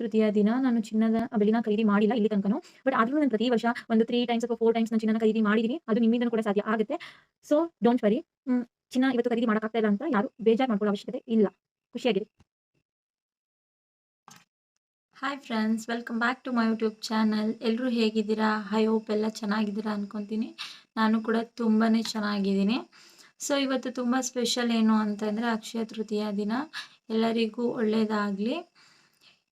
ತೃತೀಯ ದಿನ ನಾನು ಚಿನ್ನದ ಬೆಳಿನ ಖರೀದಿ ಮಾಡಿಲ್ಲ ಇಲ್ಲಿ ತನಕನು. ಬಟ್ ಆದ್ರೂ ನಾನು ಪ್ರತಿ ವರ್ಷ ಒಂದು ತ್ರೀ ಟೈಮ್ಸ್ ಅಥವಾ ಫೋರ್ ಟೈಮ್ಸ್ ನಾನು ಚಿನ್ನ ಖರೀದಿ ಮಾಡಿದೀನಿ ಅದು ನಿಮ್ಮಿಂದ ಕೂಡ ಸಾಧ್ಯ ಆಗುತ್ತೆ. ಸೊ ಡೋಂಟ್ ವರಿ ಚಿನ್ನ ಇವತ್ತು ಖರೀದಿ ಮಾಡೋಕ್ಕಾಗ್ತಾ ಇಲ್ಲ ಅಂತ ಯಾರು ಬೇಜಾರು ಮಾಡ್ಕೊಳ್ಳೋ ಅವಶ್ಯಕತೆ ಇಲ್ಲ. ಖುಷಿಯಾಗಿರಿ. Hi friends welcome back to my YouTube channel ಎಲ್ಲರೂ ಹೇಗಿದ್ದೀರಾ? ಐ ಹೋಪ್ ಎಲ್ಲ ಚೆನ್ನಾಗಿದ್ದೀರಾ ಅಂದ್ಕೊತೀನಿ ನಾನು ಕೂಡ ತುಂಬಾ ಚೆನ್ನಾಗಿದ್ದೀನಿ. ಸೊ ಇವತ್ತು ತುಂಬ ಸ್ಪೆಷಲ್ ಏನು ಅಂತಂದರೆ ಅಕ್ಷಯ ತೃತೀಯ ದಿನ. ಎಲ್ಲರಿಗೂ ಒಳ್ಳೆಯದಾಗಲಿ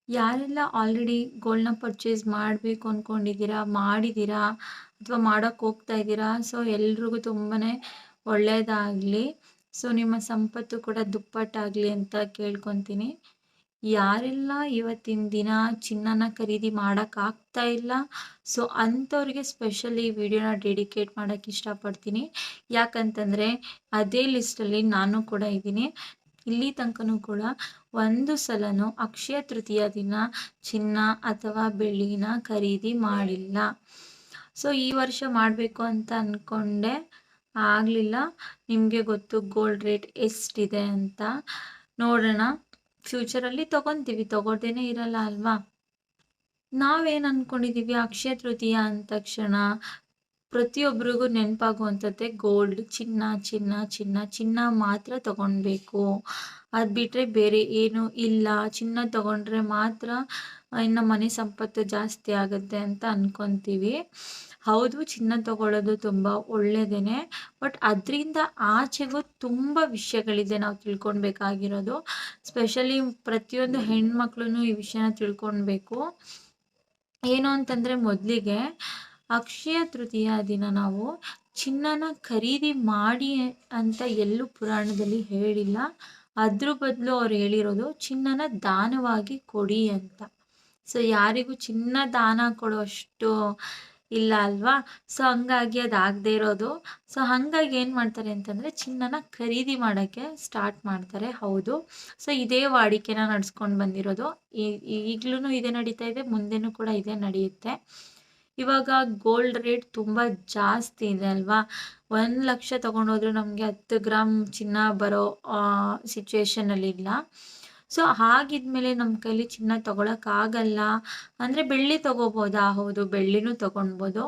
ಯಾರೆಲ್ಲ ಆಲ್ರೆಡಿ ಗೋಲ್ಡ್ನ ಪರ್ಚೇಸ್ ಮಾಡಬೇಕು ಅಂದ್ಕೊಂಡಿದ್ದೀರಾ ಮಾಡಿದ್ದೀರಾ ಅಥವಾ ಮಾಡೋಕ್ಕೆ ಹೋಗ್ತಾ ಇದ್ದೀರಾ ಸೊ ಎಲ್ರಿಗೂ ತುಂಬಾ ಒಳ್ಳೆಯದಾಗಲಿ ಸೊ ನಿಮ್ಮ ಸಂಪತ್ತು ಕೂಡ ದುಪ್ಪಟ್ಟಾಗಲಿ ಅಂತ ಕೇಳ್ಕೊತೀನಿ. ಯಾರೆಲ್ಲ ಇವತ್ತಿನ ದಿನ ಚಿನ್ನನ ಖರೀದಿ ಮಾಡೋಕ್ಕಾಗ್ತಾ ಇಲ್ಲ ಸೊ ಅಂಥವ್ರಿಗೆ ಸ್ಪೆಷಲಿ ವಿಡಿಯೋನ ಡೆಡಿಕೇಟ್ ಮಾಡೋಕ್ಕೆ ಇಷ್ಟಪಡ್ತೀನಿ. ಯಾಕಂತಂದರೆ ಅದೇ ಲಿಸ್ಟಲ್ಲಿ ನಾನು ಕೂಡ ಇದ್ದೀನಿ. ಇಲ್ಲಿ ತನಕನೂ ಕೂಡ ಒಂದು ಸಲನೂ ಅಕ್ಷಯ ತೃತೀಯ ದಿನ ಚಿನ್ನ ಅಥವಾ ಬೆಳ್ಳಿನ ಖರೀದಿ ಮಾಡಿಲ್ಲ. ಸೊ ಈ ವರ್ಷ ಮಾಡಬೇಕು ಅಂತ ಅಂದ್ಕೊಂಡೆ ಆಗಲಿಲ್ಲ. ನಿಮಗೆ ಗೊತ್ತು ಗೋಲ್ಡ್ ರೇಟ್ ಎಷ್ಟಿದೆ ಅಂತ. ನೋಡೋಣ. ಫ್ಯೂಚರಲ್ಲಿ ತೊಗೊತೀವಿ. ತೊಗೊಳ್ದೇನೆ ಇರಲ್ಲ ಅಲ್ವಾ? ನಾವೇನು ಅಂದ್ಕೊಂಡಿದ್ದೀವಿ ಅಕ್ಷಯ ತೃತೀಯ ಅಂದ ತಕ್ಷಣ ಪ್ರತಿಯೊಬ್ಬರಿಗೂ ನೆನಪಾಗುವಂಥದ್ದೇ ಗೋಲ್ಡ್ ಚಿನ್ನ ಚಿನ್ನ ಚಿನ್ನ ಚಿನ್ನ ಮಾತ್ರ ತಗೊಳ್ಬೇಕು ಅದು ಬಿಟ್ಟರೆ ಬೇರೆ ಏನು ಇಲ್ಲ. ಚಿನ್ನ ತಗೊಂಡ್ರೆ ಮಾತ್ರ ಇನ್ನು ಮನೆ ಸಂಪತ್ತು ಜಾಸ್ತಿ ಆಗುತ್ತೆ ಅಂತ ಅಂದ್ಕೊತೀವಿ ಹೌದು, ಚಿನ್ನ ತಗೊಳ್ಳೋದು ತುಂಬ ಒಳ್ಳೆಯದೇ ಬಟ್ ಅದರಿಂದ ಆಚೆಗೂ ತುಂಬ ವಿಷಯಗಳಿದೆ ನಾವು ತಿಳ್ಕೊಳ್ಬೇಕಾಗಿರೋದು. ಸ್ಪೆಷಲಿ ಪ್ರತಿಯೊಂದು ಹೆಣ್ಮಕ್ಳು ಈ ವಿಷಯನ ತಿಳ್ಕೊಳ್ಬೇಕು. ಏನು ಅಂತಂದರೆ ಮೊದಲಿಗೆ ಅಕ್ಷಯ ತೃತೀಯ ದಿನ ನಾವು ಚಿನ್ನನ ಖರೀದಿ ಮಾಡಿ ಅಂತ ಎಲ್ಲೂ ಪುರಾಣದಲ್ಲಿ ಹೇಳಿಲ್ಲ. ಅದ್ರ ಬದಲು ಅವ್ರು ಹೇಳಿರೋದು ಚಿನ್ನನ ದಾನವಾಗಿ ಕೊಡಿ ಅಂತ. ಸೊ ಯಾರಿಗೂ ಚಿನ್ನ ದಾನ ಕೊಡುವಷ್ಟು ಇಲ್ಲ ಅಲ್ವಾ? ಸೊ ಹಂಗಾಗಿ ಅದಾಗ್ದೇ ಇರೋದು. ಸೊ ಹಾಗಾಗಿ ಏನು ಮಾಡ್ತಾರೆ ಅಂತಂದರೆ ಚಿನ್ನನ ಖರೀದಿ ಮಾಡೋಕ್ಕೆ ಸ್ಟಾರ್ಟ್ ಮಾಡ್ತಾರೆ. ಹೌದು. ಸೊ ಇದೇ ವಾಡಿಕೆನ ನಡ್ಸ್ಕೊಂಡು ಬಂದಿರೋದು. ಈಗಲೂ ಇದೇ ನಡೀತಾ ಇದೆ. ಮುಂದೆನೂ ಕೂಡ ಇದೇ ನಡೆಯುತ್ತೆ. ಇವಾಗ ಗೋಲ್ಡ್ ರೇಟ್ ತುಂಬ ಜಾಸ್ತಿ ಇದೆ ಅಲ್ವಾ? ಒಂದು ಲಕ್ಷ ತೊಗೊಂಡೋದ್ರೂ ನಮಗೆ ಹತ್ತು ಗ್ರಾಮ್ ಚಿನ್ನ ಬರೋ ಸಿಚುವೇಶನಲ್ಲಿ ಇಲ್ಲ. ಸೊ ಹಾಗಿದ್ಮೇಲೆ ನಮ್ಮ ಕೈಲಿ ಚಿನ್ನ ತೊಗೊಳಕ್ಕಾಗಲ್ಲ ಅಂದರೆ ಬೆಳ್ಳಿ ತೊಗೋಬೋದಾ? ಹೌದು, ಬೆಳ್ಳಿನೂ ತೊಗೊಳ್ಬೋದು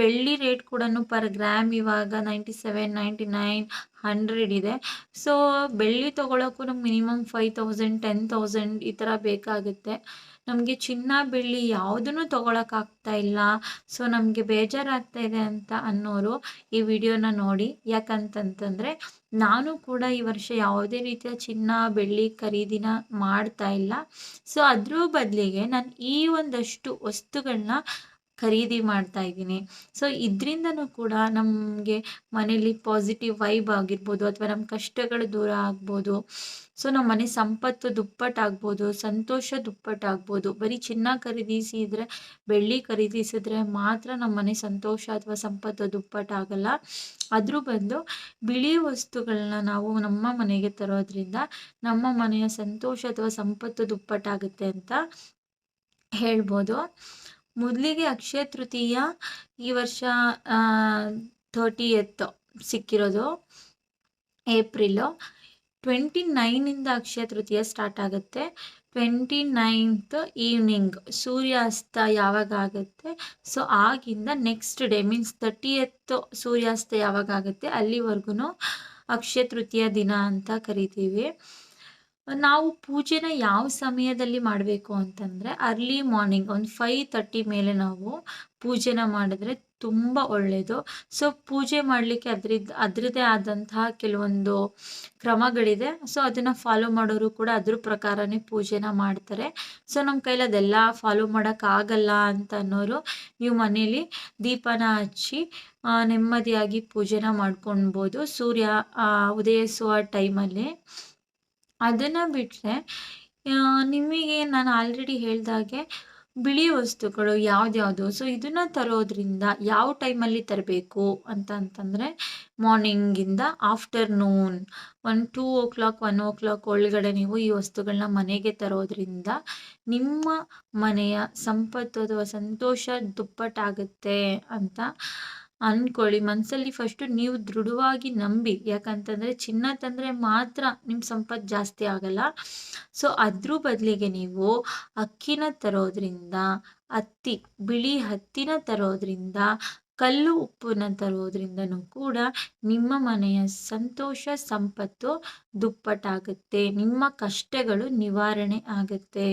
ಬೆಳ್ಳಿ ರೇಟ್ ಕೂಡ ಪರ್ ಗ್ರಾಮ್ ಇವಾಗ ninety seven ninety nine hundred ಇದೆ. ಸೊ ಬೆಳ್ಳಿ ತೊಗೊಳಕ್ಕೂ ನಮ್ಗೆ minimum five thousand ten thousand ಈ ಥರ ಬೇಕಾಗುತ್ತೆ. ನಮಗೆ ಚಿನ್ನ, ಬೆಳ್ಳಿ ಯಾವುದನ್ನು ತೊಗೊಳಕ್ಕಾಗ್ತಾ ಇಲ್ಲ. ಸೊ ನಮಗೆ ಬೇಜಾರಾಗ್ತಾ ಇದೆ ಅಂತ ಅನ್ನೋರು ಈ ವಿಡಿಯೋನ ನೋಡಿ. ಯಾಕಂತಂತಂದರೆ, ನಾನು ಕೂಡ ಈ ವರ್ಷ ಯಾವುದೇ ರೀತಿಯ ಚಿನ್ನ, ಬೆಳ್ಳಿ ಖರೀದಿನ ಮಾಡ್ತಾ ಇಲ್ಲ. ಸೊ ಅದ್ರ ಬದಲಿಗೆ ನಾನು ಈ ಒಂದಷ್ಟು ವಸ್ತುಗಳನ್ನ ಖರೀದಿ ಮಾಡ್ತಾ ಇದ್ದೀನಿ. ಸೊ ಇದರಿಂದನೂ ಕೂಡ ನಮಗೆ ಮನೇಲಿ ಪಾಸಿಟಿವ್ ವೈಬ್ ಆಗಿರ್ಬೋದು ಅಥವಾ ನಮ್ಮ ಕಷ್ಟಗಳು ದೂರ ಆಗ್ಬೋದು. ಸೊ ನಮ್ಮ ಮನೆ ಸಂಪತ್ತು ದುಪ್ಪಟ್ಟಾಗ್ಬೋದು ಸಂತೋಷ ದುಪ್ಪಟ್ಟಾಗ್ಬೋದು ಬರೀ ಚಿನ್ನ ಖರೀದಿಸಿದ್ರೆ, ಬೆಳ್ಳಿ ಖರೀದಿಸಿದ್ರೆ ಮಾತ್ರ ನಮ್ಮ ಮನೆ ಸಂತೋಷ ಅಥವಾ ಸಂಪತ್ತು ದುಪ್ಪಟ್ಟಾಗಲ್ಲ ಅದ್ರ ಬಂದು ಬಿಳಿ ವಸ್ತುಗಳನ್ನ ನಾವು ನಮ್ಮ ಮನೆಗೆ ತರೋದ್ರಿಂದ ನಮ್ಮ ಮನೆಯ ಸಂತೋಷ ಅಥವಾ ಸಂಪತ್ತು ದುಪ್ಪಟ್ಟಾಗುತ್ತೆ ಅಂತ ಹೇಳ್ಬೋದು. ಮೊದಲಿಗೆ ಅಕ್ಷಯ ತೃತೀಯ ಈ ವರ್ಷ ಥರ್ಟಿ ಎತ್ ಸಿಕ್ಕಿರೋದು ಏಪ್ರಿಲು. ಟ್ವೆಂಟಿ ನೈನಿಂದ ಅಕ್ಷಯ ತೃತೀಯ ಸ್ಟಾರ್ಟ್ ಆಗುತ್ತೆ. ಟ್ವೆಂಟಿ ನೈನ್ತ್ ಈವ್ನಿಂಗ್ ಸೂರ್ಯಾಸ್ತ ಯಾವಾಗ ಆಗುತ್ತೆ? ಸೊ ಆಗಿಂದ ನೆಕ್ಸ್ಟ್ ಡೇ ಮೀನ್ಸ್ ತರ್ಟಿಯತ್ ಸೂರ್ಯಾಸ್ತ ಯಾವಾಗ ಆಗುತ್ತೆ? ಅಲ್ಲಿವರೆಗೂ ಅಕ್ಷಯ ತೃತೀಯ ದಿನ ಅಂತ ಕರಿತೀವಿ. ನಾವು ಪೂಜೆನ ಯಾವ ಸಮಯದಲ್ಲಿ ಮಾಡಬೇಕು ಅಂತಂದರೆ ಅರ್ಲಿ ಮಾರ್ನಿಂಗ್ ಒಂದು ಫೈವ್ ತರ್ಟಿ ಮೇಲೆ ನಾವು ಪೂಜೆನ ಮಾಡಿದ್ರೆ ತುಂಬ ಒಳ್ಳೆಯದು ಸೊ ಪೂಜೆ ಮಾಡಲಿಕ್ಕೆ ಅದ್ರದ್ದು ಅದರದ್ದೇ ಆದಂತಹ ಕೆಲವೊಂದು ಕ್ರಮಗಳಿದೆ. ಸೊ ಅದನ್ನು ಫಾಲೋ ಮಾಡೋರು ಕೂಡ ಅದ್ರ ಪ್ರಕಾರನೇ ಪೂಜೆನ ಮಾಡ್ತಾರೆ. ಸೊ ನಮ್ಮ ಕೈಲಿ ಅದೆಲ್ಲ ಫಾಲೋ ಮಾಡೋಕ್ಕಾಗಲ್ಲ ಅಂತ ಅನ್ನೋರು ನೀವು ಮನೇಲಿ ದೀಪನ ಹಚ್ಚಿ ನೆಮ್ಮದಿಯಾಗಿ ಪೂಜೆನ ಮಾಡ್ಕೊಳ್ಬೋದು ಸೂರ್ಯ ಉದಯಿಸುವ ಟೈಮಲ್ಲಿ ಅದನ್ನು ಬಿಟ್ಟರೆ ನಿಮಗೆ ನಾನು ಆಲ್ರೆಡಿ ಹೇಳ್ದಾಗೆ ಬಿಳಿ ವಸ್ತುಗಳು ಯಾವ್ದ್ಯಾವುದು? ಸೊ ಇದನ್ನು ತರೋದ್ರಿಂದ ಯಾವ ಟೈಮಲ್ಲಿ ತರಬೇಕು ಅಂತ ಅಂತಂದರೆ ಮಾರ್ನಿಂಗಿಂದ afternoon one two o'clock one o'clock ಒಳಗಡೆ ನೀವು ಈ ವಸ್ತುಗಳನ್ನ ಮನೆಗೆ ತರೋದ್ರಿಂದ ನಿಮ್ಮ ಮನೆಯ ಸಂಪತ್ತು ಅಥವಾ ಸಂತೋಷ ದುಪ್ಪಟ್ಟಾಗುತ್ತೆ ಅಂತ ಅಂದ್ಕೊಳ್ಳಿ ಮನಸ್ಸಲ್ಲಿ ಫಸ್ಟು ನೀವು ದೃಢವಾಗಿ ನಂಬಿ. ಯಾಕಂತಂದರೆ ಚಿನ್ನ ತಂದರೆ ಮಾತ್ರ ನಿಮ್ಮ ಸಂಪತ್ತು ಜಾಸ್ತಿ ಆಗಲ್ಲ. ಸೊ ಅದ್ರ ಬದಲಿಗೆ ನೀವು ಅಕ್ಕಿನ ತರೋದ್ರಿಂದ, ಹತ್ತಿ, ಬಿಳಿ ಹತ್ತಿನ ತರೋದ್ರಿಂದ, ಕಲ್ಲು ಉಪ್ಪನ್ನ ತರೋದ್ರಿಂದನೂ ಕೂಡ ನಿಮ್ಮ ಮನೆಯ ಸಂತೋಷ, ಸಂಪತ್ತು ದುಪ್ಪಟ್ಟಾಗುತ್ತೆ. ನಿಮ್ಮ ಕಷ್ಟಗಳು ನಿವಾರಣೆ ಆಗುತ್ತೆ.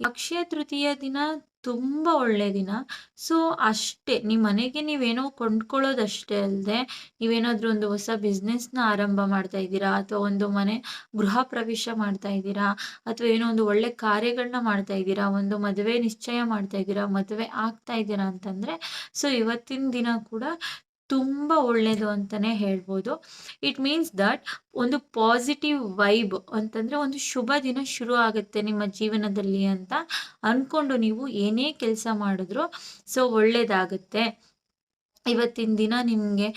ಅಕ್ಷಯ ತೃತೀಯ ದಿನ ತುಂಬ ಒಳ್ಳೆ ದಿನ. ಸೊ ಅಷ್ಟೇ ನಿಮ್ಮ ಮನೆಗೆ ನೀವೇನೋ ಕೊಂಡ್ಕೊಳ್ಳೋದಷ್ಟೇ ಅಲ್ಲದೆ ನೀವೇನಾದರೂ ಒಂದು ಹೊಸ ಬಿಸ್ನೆಸ್ನ ಆರಂಭ ಮಾಡ್ತಾ ಇದ್ದೀರಾ? ಅಥವಾ ಒಂದು ಮನೆ ಗೃಹ ಪ್ರವೇಶ ಮಾಡ್ತಾ ಇದ್ದೀರಾ? ಅಥವಾ ಏನೋ ಒಂದು ಒಳ್ಳೆ ಕಾರ್ಯಗಳನ್ನ ಮಾಡ್ತಾ ಇದ್ದೀರಾ? ಒಂದು ಮದುವೆ ನಿಶ್ಚಯ ಮಾಡ್ತಾ ಇದ್ದೀರಾ? ಮದುವೆ ಆಗ್ತಾ ಇದ್ದೀರಾ ಅಂತಂದರೆ ಸೊ ಇವತ್ತಿನ ದಿನ ಕೂಡ ತುಂಬ ಒಳ್ಳೆಯದು ಅಂತಲೇ ಹೇಳ್ಬೋದು. ಇಟ್ ಮೀನ್ಸ್ ದಟ್ ಒಂದು ಪಾಸಿಟಿವ್ ವೈಬ್ ಅಂತಂದರೆ ಒಂದು ಶುಭ ದಿನ ಶುರು ಆಗುತ್ತೆ ನಿಮ್ಮ ಜೀವನದಲ್ಲಿ ಅಂತ ಅಂದ್ಕೊಂಡು ನೀವು ಏನೇ ಕೆಲಸ ಮಾಡಿದ್ರೂ ಸೊ ಒಳ್ಳೆಯದಾಗುತ್ತೆ ಇವತ್ತಿನ ದಿನ ನಿಮಗೆ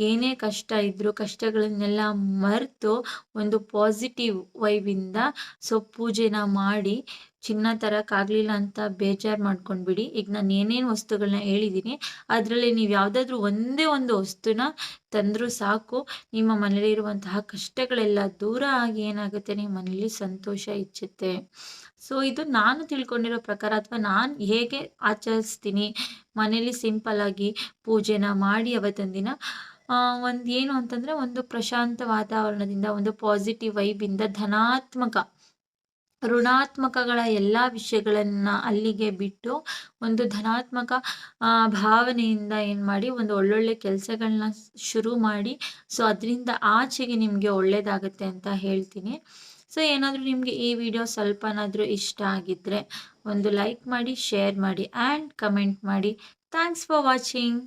ಏನೇ ಕಷ್ಟ ಇದ್ದರೂ ಕಷ್ಟಗಳನ್ನೆಲ್ಲ ಮರೆತು ಒಂದು ಪಾಸಿಟಿವ್ ವೈಬಿಂದ ಸೊ ಪೂಜೆನ ಮಾಡಿ ಚಿನ್ನ ತರೋಕ್ಕಾಗಲಿಲ್ಲ ಅಂತ ಬೇಜಾರು ಮಾಡ್ಕೊಂಡ್ಬಿಡಿ. ಈಗ ನಾನು ಏನೇನು ವಸ್ತುಗಳನ್ನ ಹೇಳಿದ್ದೀನಿ ಅದರಲ್ಲಿ ನೀವು ಯಾವುದಾದ್ರೂ ಒಂದೇ ಒಂದು ವಸ್ತುನ ತಂದರೂ ಸಾಕು. ನಿಮ್ಮ ಮನೇಲಿರುವಂತಹ ಕಷ್ಟಗಳೆಲ್ಲ ದೂರ ಆಗಿ ಏನಾಗುತ್ತೆ? ನಿಮ್ಮ ಮನೇಲಿ ಸಂತೋಷ ಹೆಚ್ಚುತ್ತೆ. ಸೊ ಇದು ನಾನು ತಿಳ್ಕೊಂಡಿರೋ ಪ್ರಕಾರ ಅಥವಾ ನಾನು ಹೇಗೆ ಆಚರಿಸ್ತೀನಿ, ಮನೇಲಿ ಸಿಂಪಲ್ಲಾಗಿ ಪೂಜೆನ ಮಾಡಿ ಅವತ್ತಿನ ದಿನ ಒಂದು ಏನು ಅಂತಂದರೆ ಒಂದು ಪ್ರಶಾಂತ ವಾತಾವರಣದಿಂದ ಒಂದು ಪಾಸಿಟಿವ್ ವೈಬಿಂದ ಧನಾತ್ಮಕ ಋಣಾತ್ಮಕಗಳ ಎಲ್ಲ ವಿಷಯಗಳನ್ನು ಅಲ್ಲಿಗೆ ಬಿಟ್ಟು ಒಂದು ಧನಾತ್ಮಕ ಭಾವನೆಯಿಂದ ಏನು ಮಾಡಿ ಒಂದು ಒಳ್ಳೊಳ್ಳೆ ಕೆಲಸಗಳನ್ನ ಶುರು ಮಾಡಿ, ಸೊ ಅದರಿಂದ ಆಚೆಗೆ ನಿಮಗೆ ಒಳ್ಳೆಯದಾಗುತ್ತೆ ಅಂತ ಹೇಳ್ತೀನಿ. ಸೊ ಏನಾದರೂ ನಿಮಗೆ ಈ ವಿಡಿಯೋ ಸ್ವಲ್ಪನಾದರೂ ಇಷ್ಟ ಆಗಿದ್ದರೆ ಒಂದು ಲೈಕ್ ಮಾಡಿ, ಶೇರ್ ಮಾಡಿ, ಆ್ಯಂಡ್ ಕಮೆಂಟ್ ಮಾಡಿ. Thanks for watching.